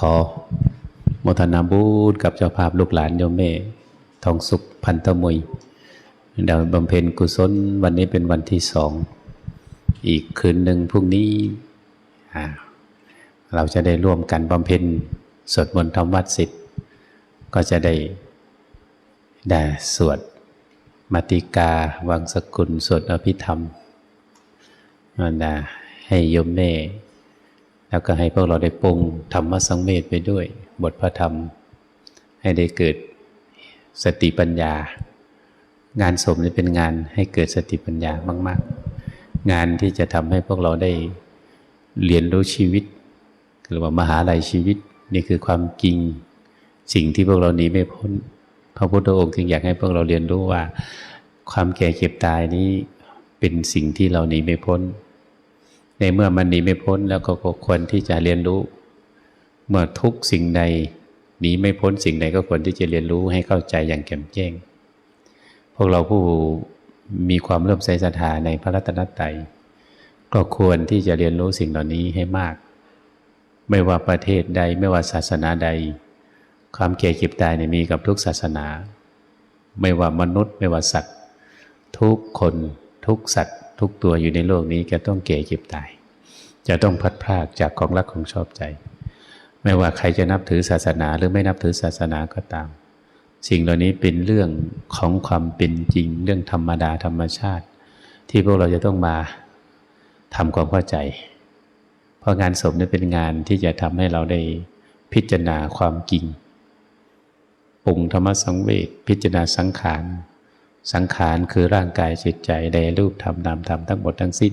ขอโมทนาบุญกับเจ้าภาพลูกหลานโยมแม่ทองสุขพันธมุยดาวบำเพ็ญกุศลวันนี้เป็นวันที่สอง อีกคืนหนึ่งพรุ่งนี้ เราจะได้ร่วมกันบำเพ็ญสวดมนต์ทำวัดสิทธิ์ก็จะได้ได้สวดมาติกาวังสกุลสวดอภิธรรมนะให้โยมแม่ แล้วก็ให้พวกเราได้ปรุงธรรมสังเวชไปด้วย บทพระธรรม ให้ได้เกิดสติปัญญา งานสมนี่เป็นงานให้เกิดสติปัญญามาก ๆ งานที่จะทำให้พวกเราได้เรียนรู้ชีวิตหรือว่ามหาลัยชีวิตนี่คือความจริงสิ่งที่พวกเราหนีไม่พ้น พระพุทธองค์จึงอยากให้พวกเราเรียนรู้ว่า ความแก่เก็บตายนี้เป็นสิ่งที่เราหนีไม่พ้น ในเมื่อมันหนีไม่พ้นแล้วก็ควรที่จะเรียนรู้ เมื่อทุกสิ่งใดหนีไม่พ้นสิ่งใดก็ควรที่จะเรียนรู้ให้เข้าใจอย่างแจ่มแจ้ง พวกเราผู้มีความเริ่มใส่ศรัทธาในพระรัตนตรัยก็ควรที่จะเรียนรู้สิ่งเหล่านี้ให้มาก ไม่ว่าประเทศใดไม่ว่าศาสนาใด ความแก่เก็บตายเนี่ยมีกับทุกศาสนา ไม่ว่ามนุษย์ ไม่ว่าสัตว์ ทุกคนทุกสัตว์ ทุกตัวอยู่ในโลกนี้จะต้องแก่เก็บตาย จะต้องพัดพรากจากของรักของชอบใจ ไม่ว่าใครจะนับถือศาสนาหรือไม่นับถือศาสนาก็ตาม สิ่งเหล่านี้เป็นเรื่องของความเป็นจริง เรื่องธรรมดาธรรมชาติ ที่พวกเราจะต้องมาทำความเข้าใจ เพราะงานศพนี่เป็นงานที่จะทำให้เราได้พิจารณาความจริงปรุงธรรมสังเวชพิจารณาสังขาร สังขารคือร่างกายจิตใจใดรูปธรรมนามธรรมทั้งหมดทั้งสิ้น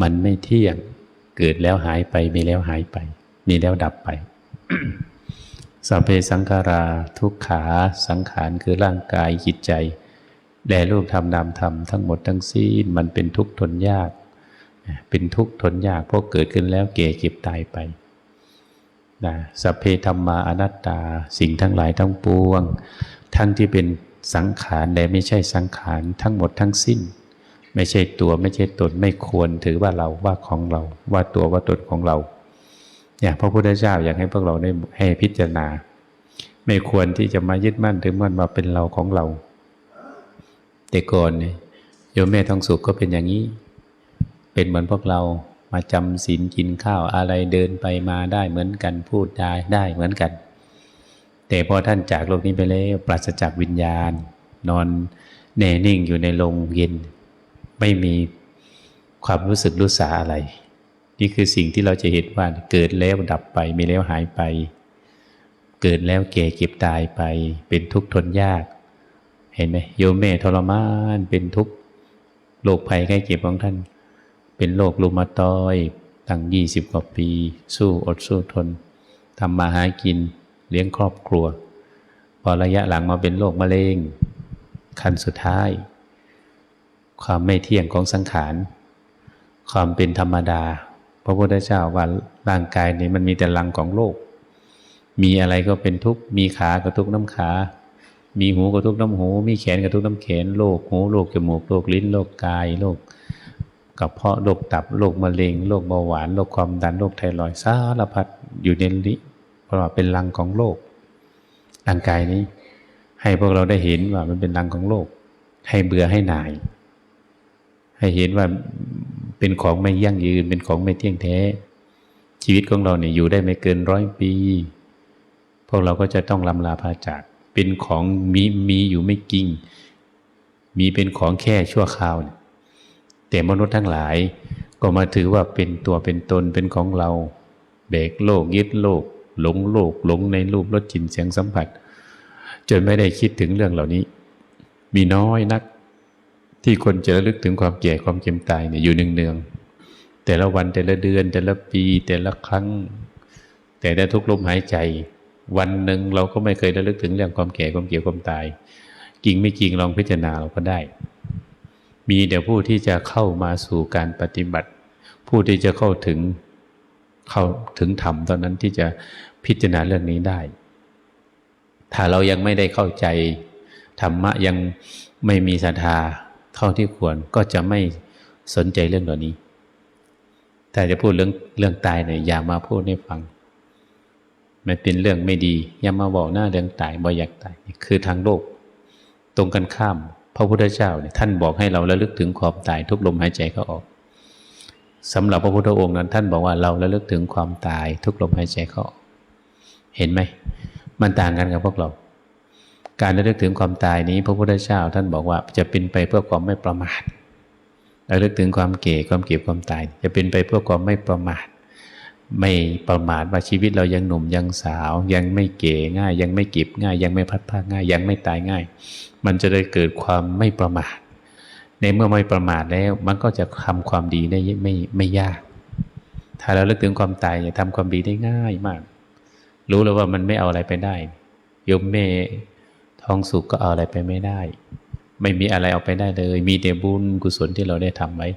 มันไม่เที่ยงเกิดแล้วหายไปมีแล้วหายไป มีแล้วดับไปสัพเพสังขาราทุกขาสังขารคือร่างกายจิตใจแด่รูปธรรมนามธรรมทั้งหมดทั้งสิ้นมันเป็นทุกข์ทนยาก เป็นทุกข์ทนยากเพราะเกิดขึ้นแล้วเก่เก็บตายไปนะสัพเพธรรมาอนัตตาสิ่งทั้งหลายทั้งปวง ทั้งที่เป็น สังขารและไม่ใช่สังขารทั้งหมดทั้งสิ้น ไม่ใช่ตัวไม่ใช่ตนไม่ควรถือว่าเราว่าของเราว่าตัวว่าตนของเราเนี่ยพระพุทธเจ้าอยากให้พวกเราได้ให้พิจารณา ไม่ควรที่จะมายึดมั่นถือมั่นมาเป็นเราของเรา แต่ก่อนเนี่ยโยมแม่ทองสุขก็เป็นอย่างนี้ เป็นเหมือนพวกเรามาจำศีลกินข้าวอะไรเดินไปมาได้เหมือนกันพูดได้ได้เหมือนกัน แต่พอท่านจากโลกนี้ไปแล้วปราศจากวิญญาณ นอนแน่นิ่งอยู่ในโรงเย็น ไม่มีความรู้สึกรู้สาอะไร นี่คือสิ่งที่เราจะเห็นว่าเกิดแล้วดับไปมีแล้วหายไป เกิดแล้วแก่เก็บตายไป เป็นทุกข์ทนยาก เห็นไหมโยมแม่ทรมานเป็นทุกข์โรคภัยใกล้เจ็บของท่าน เป็นโรครูมาตอยตั้งยี่สิบกว่าปี สู้อดสู้ทนทำมาหากิน เลี้ยงครอบครัว พอระยะหลังมาเป็นโรคมะเร็งขั้นสุดท้าย ความไม่เที่ยงของสังขาร ความเป็นธรรมดา พระพุทธเจ้าว่าร่างกายนี้มันมีแต่ลังของโลก มีอะไรก็เป็นทุกข์ มีขาก็ทุกข์น้ำขา มีหูก็ทุกข์น้ำหู มีแขนก็ทุกข์น้ำแขน โรคหู โรคจมูก โรคลิ้น โรคกาย โรคกระเพาะ โรคตับ โรคมะเร็ง โรคเบาหวาน โรคความดัน โรคไทรอยด์ สารพัดอยู่ในนี้ ว่าเป็นลังของโลก ร่างกายนี้ ให้พวกเราได้เห็นว่ามันเป็นรังของโลก ให้เบื่อให้หน่าย ให้เห็นว่าเป็นของไม่ยั่งยืน เป็นของไม่เที่ยงแท้ ชีวิตของเราเนี่ยอยู่ได้ไม่เกินร้อยปี พวกเราก็จะต้องลำลาพาจาก เป็นของมีมีอยู่ไม่จริง มีเป็นของแค่ชั่วคราวเนี่ยแต่มนุษย์ทั้งหลายก็มาถือว่าเป็นตัวเป็นตนเป็นของเรา เบกโลกยึดโลก หลงโลกหลงในรูปรสกลิ่นเสียงสัมผัส จนไม่ได้คิดถึงเรื่องเหล่านี้ มีน้อยนัก ที่คนจะระลึกถึงความแก่ความเจ็บตายเนี่ยอยู่เนืองๆแต่ละวันแต่ละเดือน แต่ละปีแต่ละครั้ง แต่ได้ทุกลมหายใจ วันหนึ่งเราก็ไม่เคยระลึกถึงเรื่องความแก่ความเกี่ยวความตายจริงไม่จริงลองพิจารณาเราก็ได้ มีแต่ผู้ที่จะเข้ามาสู่การปฏิบัติ ผู้ที่จะเข้าถึง เข้าถึงธรรมตอนนั้นที่จะพิจารณาเรื่องนี้ได้ ถ้าเรายังไม่ได้เข้าใจธรรมะยังไม่มีศรัทธาเท่าที่ควรก็จะไม่สนใจเรื่องเหล่านี้ แต่จะพูดเรื่องเรื่องตายเนี่ยอย่ามาพูดให้ฟัง มันเป็นเรื่องไม่ดี อย่ามาบอกหน้าเรื่องตายบ่อยากตายคือทางโลก ตรงกันข้าม พระพุทธเจ้าเนี่ยท่านบอกให้เราระลึกถึงความตายทุกลมหายใจเข้าออก สำหรับพระพุทธองค์นั้นท่านบอกว่าเราระลึกถึงความตายทุกลมหายใจเข้าเห็นไหม มันต่างกันกับพวกเรา การระลึกถึงความตายนี้ พระพุทธเจ้าท่านบอกว่าจะเป็นไปเพื่อความไม่ประมาทระลึกถึงความเก่ความเก็บความตาย จะเป็นไปเพื่อความไม่ประมาท ไม่ประมาทว่าชีวิตเรายังหนุ่มยังสาว ยังไม่เก๋ง่าย ยังไม่เก็บง่าย ยังไม่พัดพาง่าย ยังไม่ตายง่าย มันจะได้เกิดความไม่ประมาท ในเมื่อไม่ประมาทแล้ว มันก็จะทำความดีได้ไม่ไม่ยาก ถ้าเราเลิกถึงความตายจะทำความดีได้ง่ายมาก รู้แล้วว่ามันไม่เอาอะไรไปได้โยมเมทองสุขก็เอาอะไรไปไม่ได้ ไม่มีอะไรเอาไปได้เลย มีแต่บุญกุศลที่เราได้ทำไว้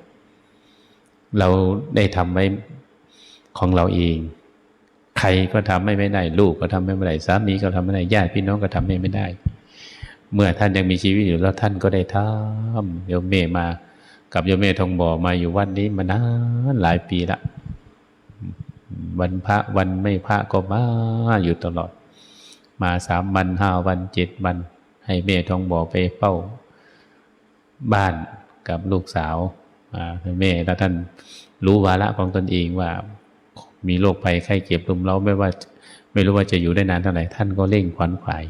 เราได้ทำไว้ของเราเอง ใครก็ทำไม่ได้ ลูกก็ทำไม่ได้สามีก็ทำไม่ได้ญาติพี่น้องก็ทำไม่ได้ เมื่อท่านยังมีชีวิตอยู่แล้วท่านก็ได้ทำโยมเมมากับโยมเมทองบ่อมาอยู่วัดนี้มานานหลายปีละวันพระวันไม่พระก็มาอยู่ตลอด มาสามวันห้าวันเจ็ดวัน ให้เมทองบ่อไปเฝ้า บ้านกับลูกสาวแม่แล้วท่านรู้วาระของตนเองว่า มีโรคภัยไข้เจ็บรุมเร้าไม่ว่า ไม่รู้ว่าจะอยู่ได้นานเท่าไหร่ท่านก็เร่งขวัญขวาย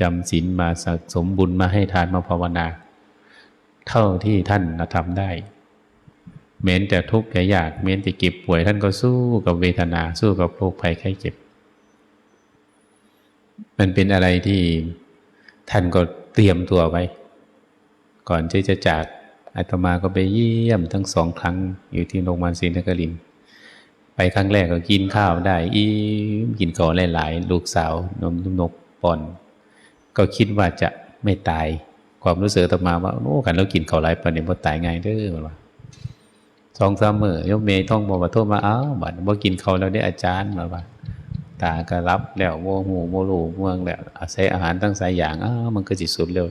จำศีลมาสะสมบุญมาให้ทานมาภาวนา เท่าที่ท่านทำได้ เม้นแต่ทุกข์แต่ยากเม้นแต่เก็บป่วยท่านก็สู้กับเวทนาสู้กับโรคภัยไข้เจ็บ มันเป็นอะไรที่ท่านก็เตรียมตัวไว้ ก่อนที่จะจากอาตมาก็ไปเยี่ยมทั้งสองครั้งอยู่ที่โรงพยาบาลศรีนครินทร์ไปครั้งแรกก็กินข้าวได้อีกินก่อหลายๆลูกสาวนมนกปอน ก็คิดว่าจะไม่ตาย ความรู้สึกอาตมาว่าโอ้กันแล้วกินข้าวหลายปานนี้บ่ตายง่ายเด้อว่าสองสามมือยกเมย์ท่องบอกว่าโทษมาอ้าวบัดบ่กินข้าวแล้วได้อาจารย์มาว่าตาก็รับแล้วโมหูโมลูเมืองแล้วอาศัยอาหารตั้งสายอย่างอ้าวมันก็สิสุดเร็ว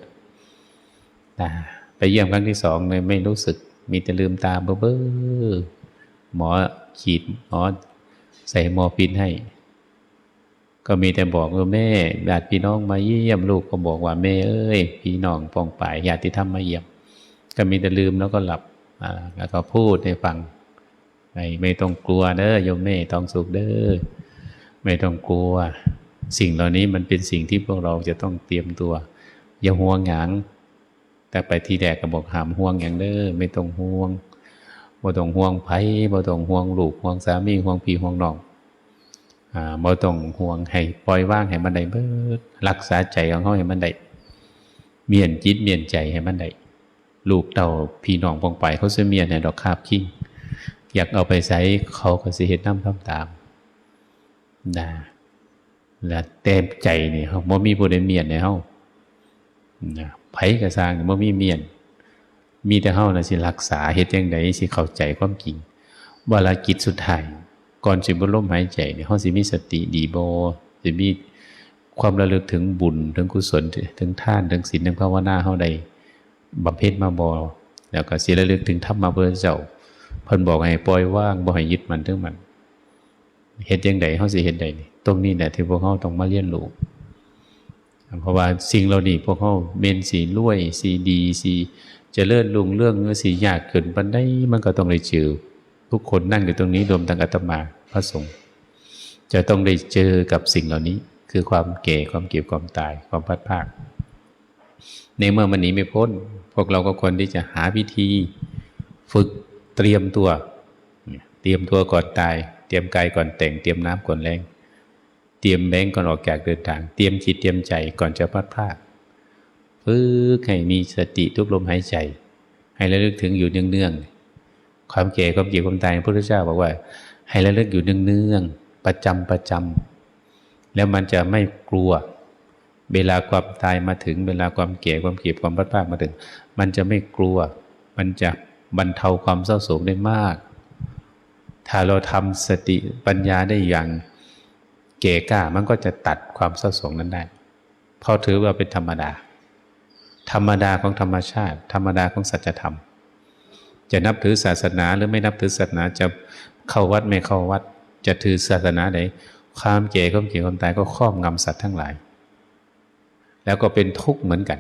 นะไปเยี่ยมครั้งที่สองเลยไม่รู้สึก มีแต่ลืมตาเบ้อเบ้อหมอขีดหมอใส่หมอปินให้ ก็มีแต่บอกว่าแม่ญาติพี่น้องมาเยี่ยมลูกก็บอกว่าแม่เอ้ย พี่น้องปองป่ายญาติธรรมมาเยี่ยม ก็มีแต่ลืมแล้วก็หลับอ่าแล้วก็พูดให้ฟัง ไม่ไม่ต้องกลัวเด้อโยมแม่ต้องสุขเด้อไม่ต้องกลัว สิ่งเหล่านี้มันเป็นสิ่งที่พวกเราจะต้องเตรียมตัว อย่าห่วงหยังแต่ไปที่แดกก็บอกหามห่วงอย่างเด้อไม่ต้องห่วงบ่ต้องห่วงไผบ่ต้องห่วงลูกห่วงสามีห่วงพี่ห่วงน้อง บ่ต้องห่วงให้ปล่อยว่างให้มันได้เบิดรักษาใจของเขาให้มันได้เมียนจิตเมียนใจให้มันได้ลูกเต่าพี่น้องปองไปเขาสิเมียนให้ดอกคาบคิงอยากเอาไปใช้เขาก็สิเฮ็ดนำทำตามนะและเต็มใจนี่เฮาบ่มีผู้ใดเมียนให้เฮานะไผกระสางบ่มีเมียน มีแต่เฮาน่ะสิรักษาเฮ็ดจังไดสิเข้าใจความจริงวาระกิจสุดท้าย ก่อนสิบลมหายใจเนี่ยเฮาสิมีสติดีบ่สิมีความระลึกถึงบุญถึงกุศลถึงท่านถึงศีลถึงภาวนาเฮาได้บำเพ็ญมาบ่แล้วก็สิระลึกถึงธรรมะพุทธเจ้าเพิ่นบอกให้ปล่อยว่างบ่ให้ยึดมันถึงมันเฮ็ดจังไดเฮาสิเฮ็ดได้นี่ตรงนี้แหละที่พวกเฮาต้องมาเรียนรู้เพราะว่าสิ่งเหล่านี้พวกเขาเมนสีรวยสีดีสีจะเลิศลุงเรื่องเนื้อสียากเกินปันได้มันก็ต้องได้เจอ ทุกคนนั่งอยู่ตรงนี้รวมทั้งอาตมาพระสงฆ์จะต้องได้เจอกับสิ่งเหล่านี้ คือความแก่ความเก็บความตายความพัดภาค ในเมื่อมันหนีไม่พ้น พวกเราก็ควรที่จะหาวิธี ฝึกเตรียมตัว เตรียมตัวก่อนตาย เตรียมกายก่อนแต่ง เตรียมน้ำก่อนแรงเตรียมแบงก่อนออกจากเดินทาง เตรียมจิตเตรียมใจก่อนจะพัดพลาดฝึกให้มีสติทุกลมหายใจ ให้ระลึกถึงอยู่เนืองๆ ความแก่ความเจ็บความตายพระพุทธเจ้าบอกว่า ให้ระลึกอยู่เนืองๆประจำประจำแล้วมันจะไม่กลัว เวลาความตายมาถึง เวลาความแก่ความเจ็บความพัดพาดมาถึง มันจะไม่กลัว มันจะบรรเทาความเศร้าโศกได้มาก ถ้าเราทำสติปัญญาได้อย่างเก๋กล้ามันก็จะตัดความเศร้าโศกนั้นได้เพราะถือว่าเป็นธรรมดา ธรรมดาของธรรมชาติ ธรรมดาของสัจธรรม จะนับถือศาสนาหรือไม่นับถือศาสนาจะเข้าวัดไม่เข้าวัด จะถือศาสนาใดความแก่ความเจ็บความตายก็ครอบงำสัตว์ทั้งหลาย แล้วก็เป็นทุกข์เหมือนกัน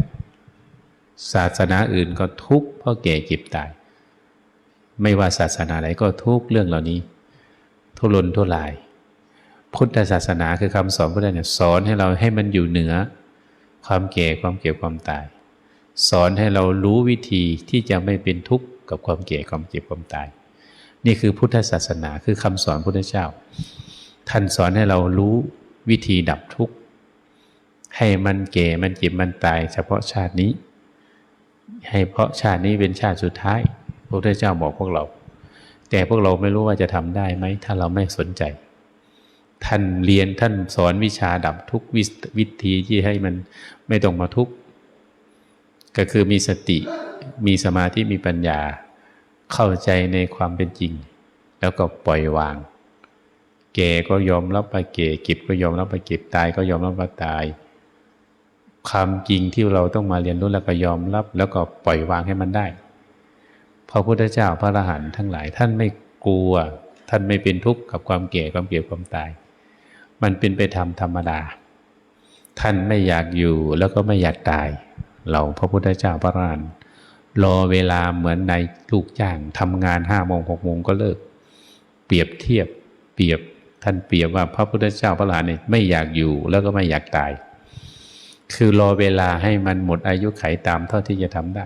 ศาสนาอื่นก็ทุกข์เพราะแก่เจ็บตาย ไม่ว่าศาสนาไหนก็ทุกข์เรื่องเหล่านี้ ทุรนทุราย พุทธศาสนาคือคำสอนพุทธเนี่ยสอนให้เราให้มันอยู่เหนือ ความแก่ความเก็บความตาย สอนให้เรารู้วิธีที่จะไม่เป็นทุกข์ กับความแก่ความเจ็บความตาย นี่คือพุทธศาสนาคือคำสอนพุทธเจ้า ท่านสอนให้เรารู้วิธีดับทุกข์ ให้มันแก่มันเจ็บมันตาย เฉพาะชาตินี้ ให้เพราะชาตินี้เป็นชาติสุดท้าย พระพุทธเจ้าบอกพวกเรา แต่พวกเราไม่รู้ว่าจะทำได้ไหมถ้าเราไม่สนใจ ท่านเรียนท่านสอนวิชาดับทุกวิวิธีที่ให้มันไม่ต้องมาทุกข์ก็คือมีสติ มีสมาธิมีปัญญา เข้าใจในความเป็นจริง แล้วก็ปล่อยวาง เก่ก็ยอมรับไปเก่เก็บก็ยอมรับไปเก็บตายก็ยอมรับว่าตายความจริงที่เราต้องมาเรียนรู้แล้วก็ยอมรับ แล้วก็ปล่อยวางให้มันได้พระพุทธเจ้าพระอรหันต์ทั้งหลาย ท่านไม่กลัว ท่านไม่เป็นทุกข์กับความแก่ความเก็บความตาย มันเป็นไปทำธรรมดา ท่านไม่อยากอยู่แล้วก็ไม่อยากตาย เราพระพุทธเจ้าพระอรหันต์ รอเวลาเหมือนในลูกจ้างทำงานห้าโมงหกโมงก็เลิก เปรียบเทียบเปรียบท่านเปรียบว่าพระพุทธเจ้าพระอรหันเนี่ยไม่อยากอยู่แล้วก็ไม่อยากตาย คือรอเวลาให้มันหมดอายุไขตามเท่าที่จะทำได้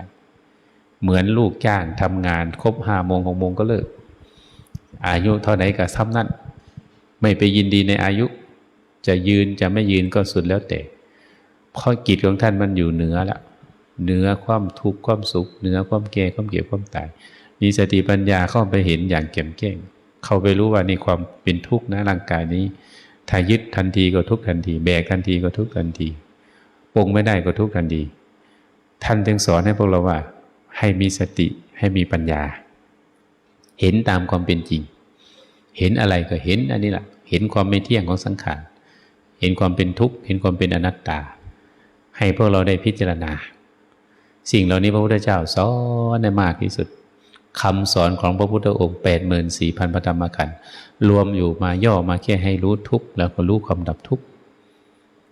เหมือนลูกจ้างทำงานครบห้าโมงหกโมงก็เลิก อายุเท่าไหนก็ทำนั่นไม่ไปยินดีในอายุ จะยืนจะไม่ยืนก็สุดแล้วแต่เพราะกิจของท่านมันอยู่เหนือและ เหนือความทุกข์ความสุขเหนือความแก่ความเก็บความตาย มีสติปัญญาเข้าไปเห็นอย่างแจ่มแจ้งเข้าไปรู้ว่านี่ความเป็นทุกข์นะร่างกายนี้ถ้ายึดทันทีก็ทุกข์ทันที แบกทันทีก็ทุกข์ทันทีปรงไม่ได้ก็ทุกข์ทันทีท่านจึงสอนให้พวกเราว่า ให้มีสติให้มีปัญญา เห็นตามความเป็นจริง เห็นอะไรก็เห็นอันนี้แหละเห็นความไม่เที่ยงของสังขารเห็นความเป็นทุกข์เห็นความเป็นอนัตตา ให้พวกเราได้พิจารณา สิ่งเหล่านี้พระพุทธเจ้าสอนได้มากที่สุดคำสอนของพระพุทธองค์แปดหมื่นสี่พันพระธรรมขันธ์รวมอยู่มาย่อมาแค่ให้รู้ทุกข์แล้วก็รู้ความดับทุกข์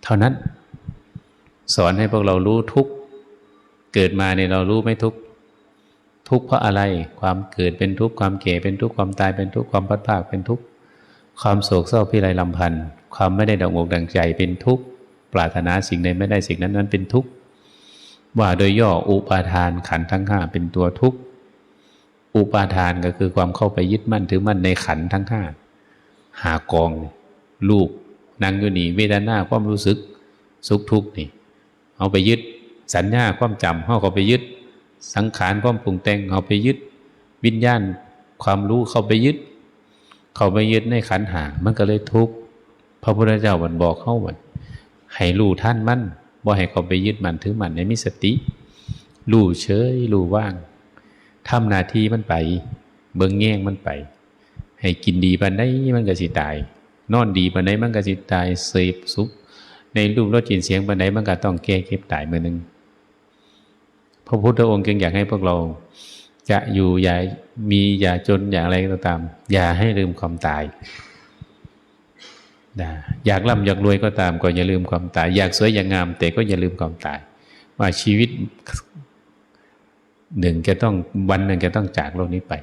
เท่านั้น สอนให้พวกเรารู้ทุกข์เกิดมาเนี่ยเรารู้ไม่ทุกข์ทุกข์เพราะอะไรความเกิดเป็นทุกข์ความแก่เป็นทุกข์ความตายเป็นทุกข์ความพัดภาคเป็นทุกข์ความโศกเศร้าพิไรลำพันธ์ความไม่ได้ดังอกดังใจเป็นทุกข์ปรารถนาสิ่งใดไม่ได้สิ่งนั้นนั้นเป็นทุกข์ ว่าโดยย่ออุปาทานขันทั้งห้าเป็นตัวทุกข์ อุปาทานก็คือความเข้าไปยึดมั่นถือมั่นในขันทั้งห้าหากองลูกนางอยู่นี่เวทนาความรู้สึกสุขทุกข์นี่เอาไปยึดสัญญาความจำเขาก็ไปยึด สังขารความปรุงแต่งเอาไปยึด วิญญาณความรู้เข้าไปยึด เข้าไปยึดในขันหามันก็เลยทุกข์พระพุทธเจ้าบันบอกเข้าบันให้รู้ท่านมั่น บ่ให้เขาไปยึดมันถือมันในมิสติรู้เฉยรู้ว่างทำหน้าที่มันไป เบิ่งแง่งมันไป ให้กินดีปันได้มันก็สิตาย นอนดีปันได้มันก็สิตายเสพสุขในรูปรสกลิ่นเสียงปันใดมันก็ต้องแก้เก็บตายมือหนึ่งพระพุทธองค์จึงอยากให้พวกเรา จะอยู่อย่ามีอย่าจนอย่างไรก็ตาม อย่าให้ลืมความตาย นะอยากร่ำอยากรวยก็ตาม ก็อย่าลืมความตาย อยากสวยอยากงาม แต่ก็อย่าลืมความตาย ว่าชีวิตหนึ่งจะต้องวันหนึ่งจะต้องจากโลกนี้ไป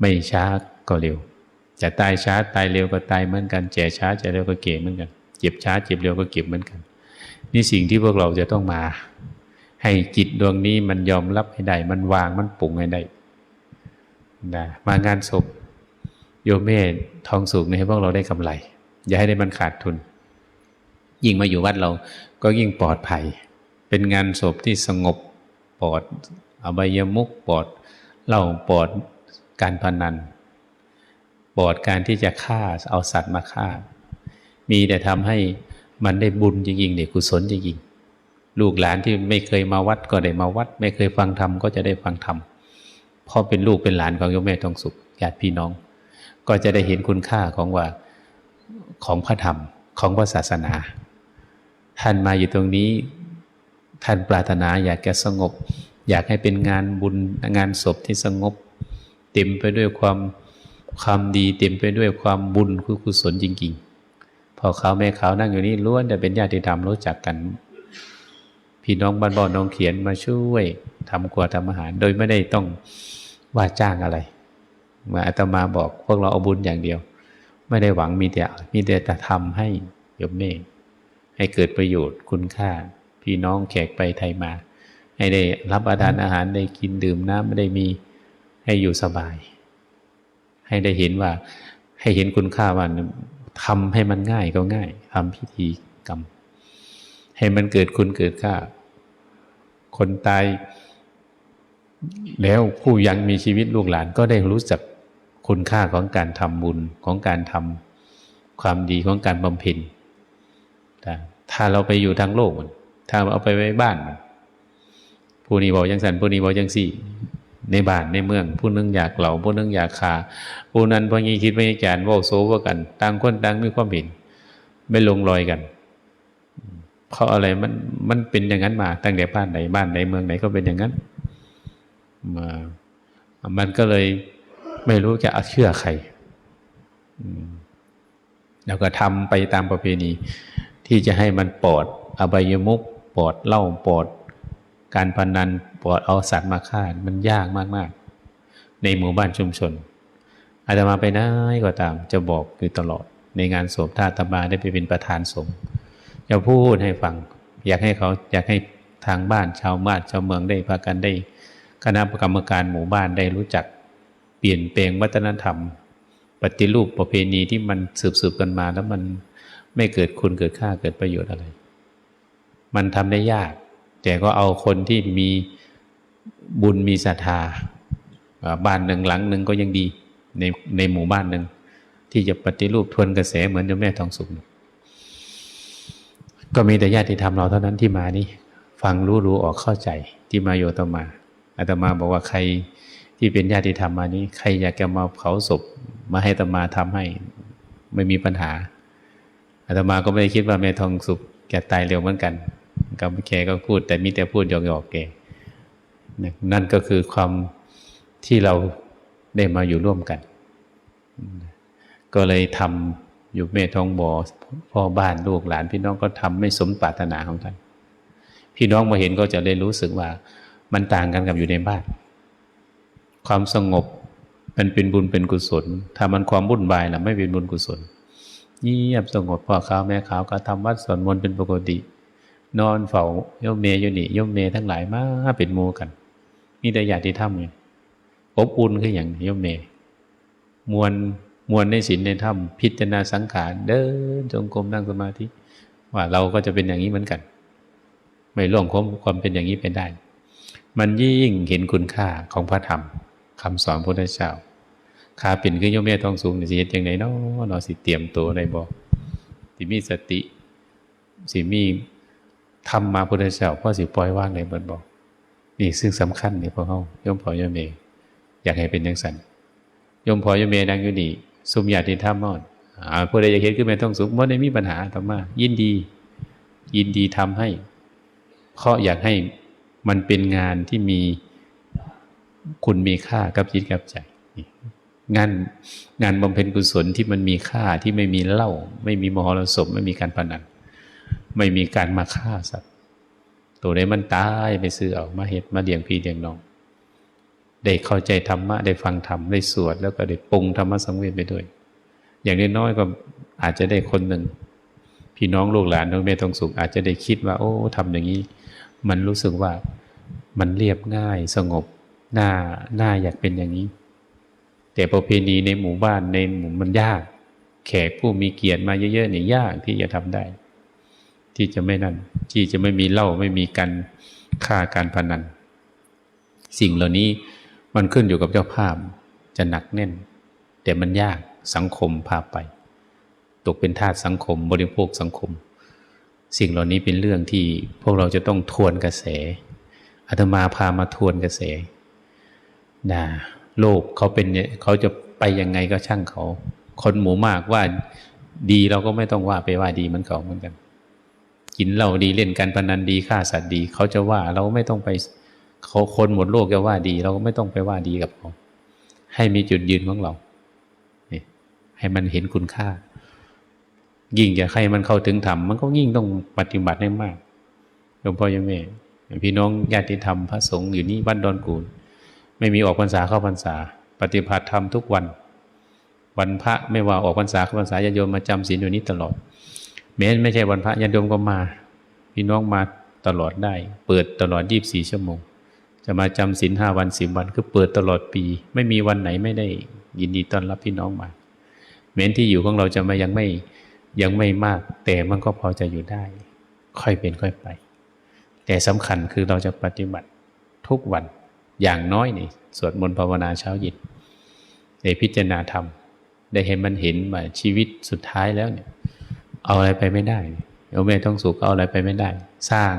ไม่ช้าก็เร็ว จะตายช้าตายเร็วก็ตายเหมือนกันแก่ช้าจะเร็วก็เก่เหมือนกัน เจ็บช้าเจ็บเร็วก็เก็บเหมือนกัน นี่สิ่งที่พวกเราจะต้องมา ให้จิตดวงนี้มันยอมรับให้ได้มันวางมันปรุงให้ได้นะมางานศพโยมแม่ทองสุกนี่ให้พวกเราได้กำไร อย่าให้ได้มันขาดทุน ยิ่งมาอยู่วัดเราก็ยิ่งปลอดภัย เป็นงานศพที่สงบปลอดอบายมุกปลอดเหล่าปลอดการพนันปลอดการที่จะฆ่าเอาสัตว์มาฆ่า มีแต่ทำให้มันได้บุญจริงๆได้กุศลจริงๆลูกหลานที่ไม่เคยมาวัดก็ได้มาวัด ไม่เคยฟังธรรมก็จะได้ฟังธรรมเพราะเป็นลูกเป็นหลานของโยมแม่ทองสุขญาติพี่น้อง ก็จะได้เห็นคุณค่าของว่า ของพระธรรมของพระศาสนา ท่านมาอยู่ตรงนี้ ท่านปรารถนาอยากจะสงบ อยากให้เป็นงานบุญงานศพที่สงบ เต็มไปด้วยความความดีเต็มไปด้วยความบุญคือกุศลจริงๆ พอเขาแม่เขานั่งอยู่นี่ล้วนแต่เป็นญาติธรรมรู้จักกัน พี่น้องบ้านบ่อน้องเขียนมาช่วยทำครัวทำอาหาร โดยไม่ได้ต้องว่าจ้างอะไร มาอาตมาบอกพวกเราเอาบุญอย่างเดียว ไม่ได้หวังมีแต่มีแต่จะทำให้โยมเมฆให้เกิดประโยชน์คุณค่า พี่น้องแขกไปไทยมา ให้ได้รับประทานอาหารได้กินดื่มน้ำไม่ได้มีให้อยู่สบาย ให้ได้เห็นว่าให้เห็นคุณค่าว่าทำให้มันง่ายก็ง่ายทำพิธีกรรม ให้มันเกิดคุณเกิดค่า คนตาย แล้วผู้ยังมีชีวิตลูกหลานก็ได้รู้จัก คุณค่าของการทำบุญของการทำความดีของการบำเพ็ญถ้าเราไปอยู่ทางโลกมันถ้าเอาไปไว้บ้านมันผู้นี้บอกยังสันผู้นี้บอกยังสี่ ในบ้านในเมือง ผู้นึงอยากเหล่าผู้นึงอยากขาผู้นั้นพองี้คิดไม่จานว่าโซว่ากันต่างคนต่างมีความเห็นไม่ลงรอยกันเพราะอะไรมันมันเป็นอย่างนั้นมา ตั้งแต่บ้านไหนบ้านไหนเมืองไหนก็เป็นอย่างนั้นมามันก็เลย ไม่รู้จะเชื่อใครแล้วก็ทำไปตามประเพณี ที่จะให้มันปลอด อบายมุกปลอดเหล้าปลอด การพนันปลอดเอาสัตว์มาฆ่ามันยากมาก ๆ ในหมู่บ้านชุมชน อาตมาไปไหนก็ตาม จะบอกอยู่ตลอด ในงานศพถ้าตมาได้ไปเป็นประธานสงฆ์จะพูดให้ฟัง อยากให้เขาอยากให้ทางบ้านชาวบ้านชาวเมืองได้พากันได้ คณะกรรมการหมู่บ้านได้รู้จัก ปลี่ยนแปลงวัฒนธรรม ปฏิรูปประเพณีที่มันสืบสืบกันมา แล้วมันไม่เกิดคุณเกิดค่าเกิดประโยชน์อะไร มันทำได้ยาก แต่ก็เอาคนที่มีบุญมีศรัทธาบ้านหนึ่งหลังหนึ่งก็ยังดีในในหมู่บ้านหนึ่งที่จะปฏิรูปทวนกระแสเหมือนเจ้าแม่ทองสุขก็มีแต่ญาติธรรมเราเท่านั้นที่มานี่ฟังรู้รู้ออกเข้าใจที่มาโยตมาอาตมาบอกว่าใคร ที่เป็นญาติธรรมมานี้ ใครอยากจะมาเผาศพมาให้อตมาทำให้ไม่มีปัญหาอาตมาก็ไม่ได้คิดว่าแม่ทองสุขแกตายเร็วเหมือนกันก็แกก็พูด แต่มีแต่พูดหยอกๆแกนั่นก็คือความที่เราได้มาอยู่ร่วมกัน ก็เลยทำอยู่เมทองบอพ่อบ้านลูกหลาน พี่น้องก็ทำไม่สมปรารถนาของท่าน พี่น้องมาเห็นก็จะเลยรู้สึกว่ามันต่างกันกับอยู่ในบ้าน ความสงบมันเป็นบุญเป็นกุศล ถ้ามันความวุ่นวายล่ะไม่เป็นบุญกุศลเงียบสงบพ่อขาวแม่ขาวก็ทำวัดสวดมนต์เป็นปกติ นอนเฝ้าโยมเมย์อยู่นี่โยมเมย์ทั้งหลายมาเป็นโมกัน มีแต่ญาติธรรมไงอบอุ่นคืออย่างโยมเมย์มวลมวลในศีลในธรรมพิจารณาสังขารเดินจงกรมนั่งสมาธิ ว่าเราก็จะเป็นอย่างนี้เหมือนกัน ไม่ล่วงความความเป็นอย่างนี้ไปได้ มันยิ่งเห็นคุณค่าของพระธรรม คำสอนพระพุทธเจ้าขาเป็นขึ้นโยมแม่ทองสูงสิเห็นอย่างไรเนาะเนาะสิเตรียมตัวได้บอกสิมีสติ สิมีทำมาพุทธเจ้าพ่อสิปล่อยว่างในบนบอกนี่ซึ่งสำคัญนี่พวกเขาโยมพ่อโยมเมอยากให้เป็นอย่างสันโยมพ่อโยมเมดังอยู่นี่สุมญาติธรรมมอดอ่าผู้ใดอยากเห็นขึ้นแม่ทองสูงว่าได้มีปัญหาธรรมายินดี ยินดีทำให้เพราะอยากให้มันเป็นงานที่มี คุณมีค่ากับจิตกับใจงานงานบำเพ็ญกุศลที่มันมีค่าที่ไม่มีเหล้าไม่มีมหรสพไม่มีการพนันไม่มีการมาฆ่าสัตว์ ตัวใดมันตายไปซื้อเอามาเหตุมาเลี้ยงพี่เลี้ยงน้อง ได้เข้าใจธรรมะได้ฟังธรรมได้สวด แล้วก็ได้ปรุงธรรมะสังเวชไปด้วย อย่างน้อยๆก็อาจจะได้คนหนึ่ง พี่น้องลูกหลานน้องเมตทองสุขอาจจะได้คิดว่า โอ้ทำอย่างนี้ มันรู้สึกว่ามันเรียบง่ายสงบ หน้าหน้าอยากเป็นอย่างนี้ แต่ประเพณีในหมู่บ้านในหมู่มันยาก แขกผู้มีเกียรติมาเยอะๆเนี่ยยากที่จะทำได้ ที่จะไม่นั่นที่จะไม่มีเหล้าไม่มีการฆ่าการพนัน สิ่งเหล่านี้มันขึ้นอยู่กับเจ้าภาพจะหนักแน่น แต่มันยากสังคมพาไป ตกเป็นทาสสังคม บริโภคสังคม สิ่งเหล่านี้เป็นเรื่องที่พวกเราจะต้องทวนกระแสอาตมาพามาทวนกระแส นะโลกเขาเป็นเขาจะไปยังไงก็ช่างเขา คนหมู่มากว่าดีเราก็ไม่ต้องว่าไปว่าดีมันเขาเหมือนกัน กินเหล้าดีเล่นการพนันดีฆ่าสัตว์ดี เขาจะว่าเราไม่ต้องไปเขาคนหมดโลกจะว่าดี เราก็ไม่ต้องไปว่าดีกับเขา ให้มีจุดยืนของเราให้มันเห็นคุณค่า ยิ่งจะให้มันเข้าถึงธรรมมันก็ยิ่งต้องปฏิบัติให้มากหลวงพ่อยมแม่พี่น้องญาติธรรมพระสงฆ์อยู่นี่บ้านดอนกูล ไม่มีออกพรรษาเข้าพรรษา ปฏิบัติธรรมทุกวัน วันพระไม่ว่าออกพรรษาเข้าพรรษาญาติโยมมาจำศีลอยู่นี้ตลอดแม้ไม่ใช่วันพระญาติโยมก็มา พี่น้องมาตลอดได้ เปิดตลอด24ชั่วโมง จะมาจำศีลห้าวันสิบวันคือเปิดตลอดปี ไม่มีวันไหนไม่ได้ยินดีต้อนรับพี่น้องมาแม้นที่อยู่ของเราจะมายังไม่ยังไม่มาก แต่มันก็พอจะอยู่ได้ ค่อยเป็นค่อยไป แต่สำคัญคือเราจะปฏิบัติทุกวัน อย่างน้อยนี่สวดมนต์ภาวนาเช้าเย็นได้พิจารณาธรรม ได้เห็นมันเห็นว่าชีวิตสุดท้ายแล้วเนี่ยเอาอะไรไปไม่ได้เอาแม่ต้องสุขเอาอะไรไปไม่ได้ สร้าง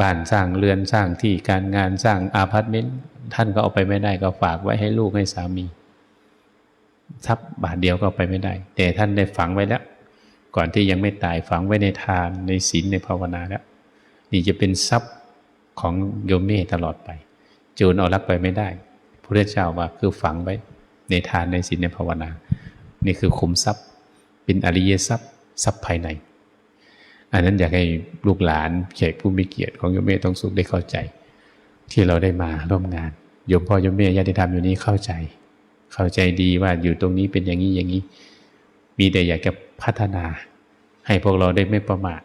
บ้านสร้างเรือนสร้างที่การงานสร้างอาพาร์ตเมนต์ท่านก็เอาไปไม่ได้ก็ฝากไว้ให้ลูกให้สามีทรัพย์บาทเดียวก็ไปไม่ได้ แต่ท่านได้ฝังไว้แล้ว ก่อนที่ยังไม่ตายฝังไว้ในทานในศีลในภาวนาแล้วนี่จะเป็นทรัพย์ ของโยมเม่ตลอดไปโจรเอารักไปไม่ได้พระเจ้าว่าคือฝังไว้ในทานในศีลในภาวนา นี่คือคุมทรัพย์ เป็นอริยทรัพย์ทรัพย์ภายใน อันนั้นอยากให้ลูกหลานแขกผู้มีเกียรติของโยมเม่ต้องสุขได้เข้าใจ ที่เราได้มาร่วมงานโยมพ่อโยมเม่ญาติธรรมอยู่นี้เข้าใจ เข้าใจดีว่าอยู่ตรงนี้เป็นอย่างนี้อย่างนี้ มีแต่อยากจะพัฒนา ให้พวกเราได้ไม่ประมาท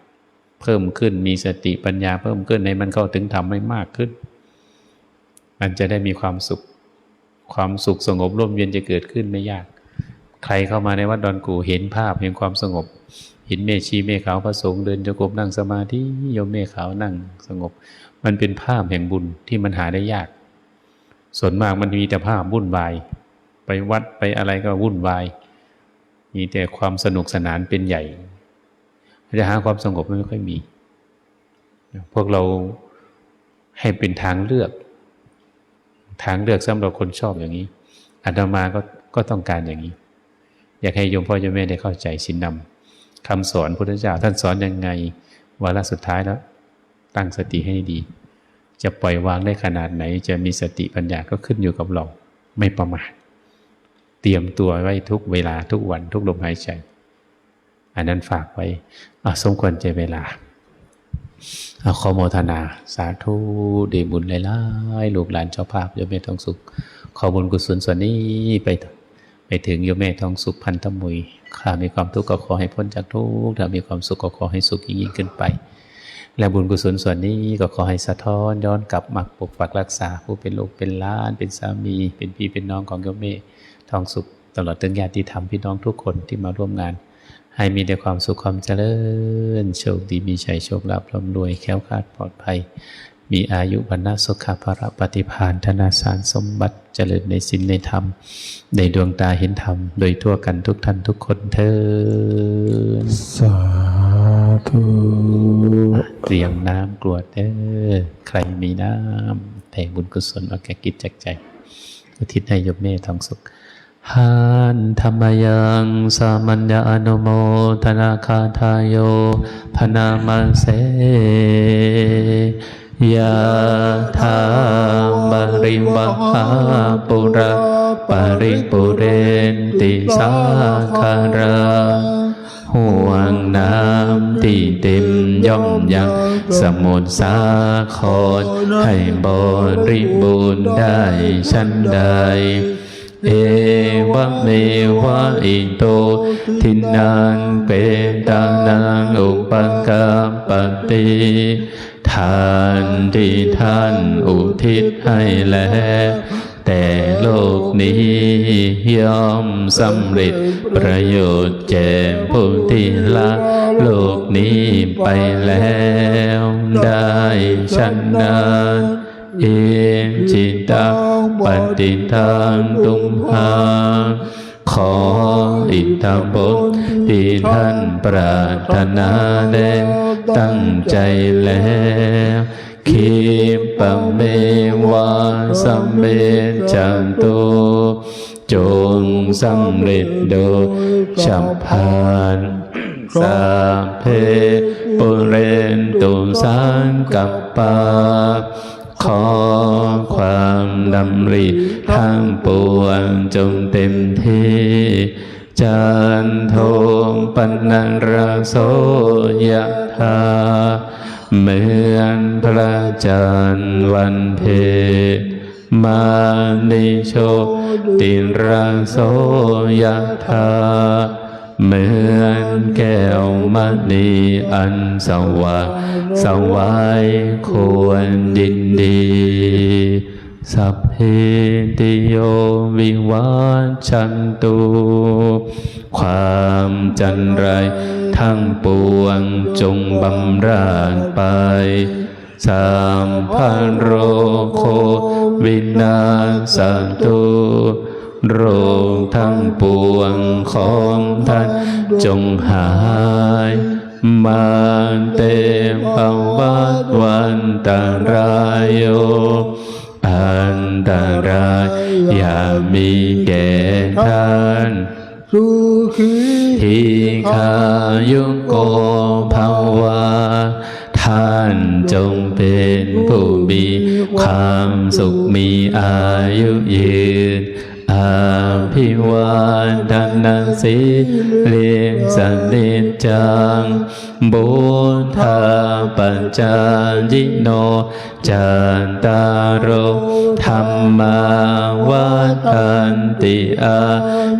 เพิ่มขึ้นมีสติปัญญาเพิ่มขึ้นในมันเข้าถึงธรรมให้มากขึ้น มันจะได้มีความสุข ความสุขสงบร่มเย็นจะเกิดขึ้นไม่ยาก ใครเข้ามาในวัดดอนกูเห็นภาพเห็นความสงบ เห็นเมชีเมฆขาวพระสงฆ์เดินจงกรมนั่งสมาธิโยมเมฆขาวนั่งสงบ มันเป็นภาพแห่งบุญที่มันหาได้ยาก ส่วนมากมันมีแต่ภาพวุ่นวาย ไปวัดไปอะไรก็วุ่นวาย มีแต่ความสนุกสนานเป็นใหญ่ จะหาความสงบไม่ค่อยมี พวกเราให้เป็นทางเลือก ทางเลือกสำหรับคนชอบอย่างนี้อาตมาก็ก็ต้องการอย่างนี้ อยากให้โยมพ่อโยมแม่ได้เข้าใจสินนำคำสอนพุทธเจ้าท่านสอนยังไงวาระสุดท้ายแล้ว ตั้งสติให้ดี จะปล่อยวางได้ขนาดไหน จะมีสติปัญญาก็ขึ้นอยู่กับเรา ไม่ประมาทเตรียมตัวไว้ทุกเวลาทุกวันทุกลมหายใจ อันนั้นฝากไว้สมควรใจเวลาเอาขอโมทนา สาธุเดบุญหลายๆลูกหลานเจ้าภาพโยมแม่ทองสุข ขอบุญกุศลส่วนนี้ไปไปถึงโยมแม่ทองสุขพันธมุยข้ามีความทุกข์ก็ขอให้พ้นจากทุกข์ถ้ามีความสุขก็ขอให้สุขยิ่งขึ้นไป และบุญกุศลส่วนนี้ก็ขอให้สะท้อนย้อนกลับมาปกปักรักษา ผู้เป็นลูกเป็นล้าน เป็นสามี เป็นพี่เป็นน้องของโยมแม่ทองสุข ตลอดถึงญาติธรรมพี่น้องทุกคนที่มาร่วมงาน ให้มีแต่ความสุขความเจริญ โชคดีมีชัยโชคลาภร่ำรวยแค้วคลาดปลอดภัย มีอายุวันนาสุขภาระปฏิพานธนาสารสมบัติเจริญในสินในธรรม ในดวงตาเห็นธรรม โดยทั่วกันทุกท่านทุกคนเทินสาธุเตรียมน้ำกรวดเด้อใครมีน้ำแผ่บุญกุศลเอาแก่กิจจักใจอุทิศให้ยมเมธทองสุข หานธรรมยังสามัญญาอนุโมทนาคาทายโยพนามาเสยะธามริวหาปุระปาริปุเรนติสาคาราห่วงน้ำที่เต็มย่อมยังสมุทรสาครให้บริบูรณ์ได้ชั้นใด เอวะเมวะอิโตทินังเปตานังอุปกาปติทานที่ท่านอุทิศให้แล้วแต่โลกนี้ย่อมสำเร็จประโยชน์แก่ผู้ที่ละโลกนี้ไปแล้วได้ชนะ เอจิตังปฏิทังตุมหังขออิทธบทที่ท่านปรารถนาได้ตั้งใจแล้วคิปะเมวะสัมเมจันโตจงสำเร็จโดยฉับพลันสาเพปุเรนตุสังกัปปา ขอความดำริทั้งปวงจงเต็มที่จันโทปนันรโสยธาเหมือนพระจันทร์วันเพมานิโชติราโสยธา เหมือนแก้วมณีอันสว่างสวายควรดินดี สัพเพติโยวิวาชันตุความจันไรทั้งปวงจงบำราญไปสามพันโรโควินาสตุ โรคทั้งปวงของท่านจงหายมาเตภวัตวันตารายโยอันตรายอย่ามีแก่ท่านสุขีทีขายุโกภาวาท่านจงเป็นผู้มีความสุขมีอายุยืน อาภิวาทนาสิเลสเนจังบุธาปัญจยิโนจันตารโรธรรมาวัฏันติอา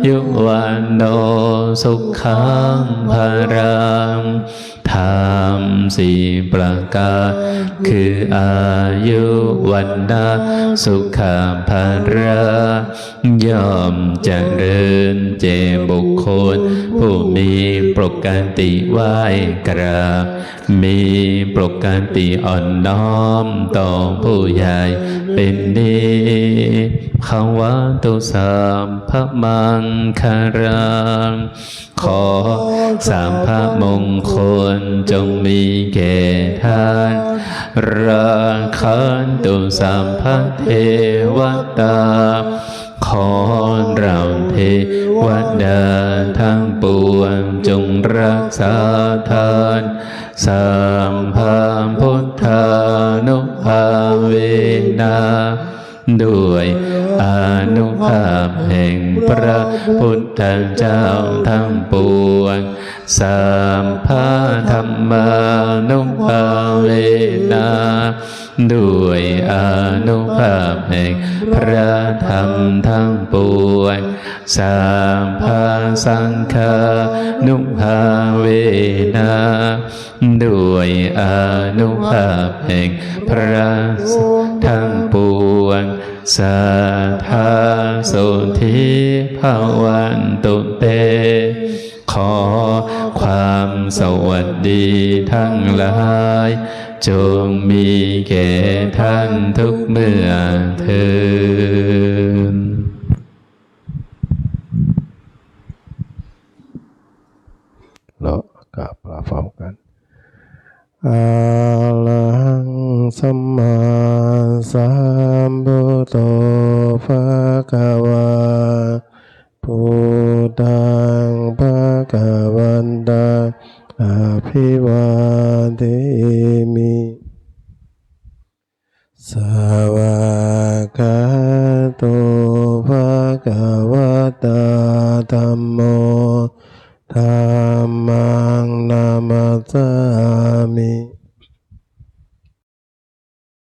ยุวันโนสุขังภารัง ธรรมสี่ประการ คืออายุวันนาสุขภาระย่อมเจริญเจบุคคล ผู้มีปกติไหวกราบ มีปกติอ่อนน้อมต่อผู้ใหญ่เป็นดีขาวาตุสามพระมังคารัง ขอสามพระมงคลจงมีแก่ท่านราคันตุสามพระเทวตา ขอเราเทวดาทั้งปวงจงรักษาทานสามพระพุทธานุภาเวนา ด้วยอนุภาพแห่งพระพุทธเจ้าทั้งปวงสามพระธรรมานุภาเวนา ด้วยอนุภาพแห่งพระธรรมทั้งปวงสามพาสังฆานุภาเวนาด้วยอนุภาพแห่งพระทั้งปวง สาธาสุธิภาวันตุเต ขอความสวัสดีทั้งหลายจงมีแก่ท่านทุกเมื่อเทินเรากราบลาฟ้ากันอาลัง สัมมาสัมพุทโธภะคะวะพุทธังภะคะวันตาอภิวาเทมิสวากาโตภะคะวะตาธรรมโมธรรมังนามัสสามิ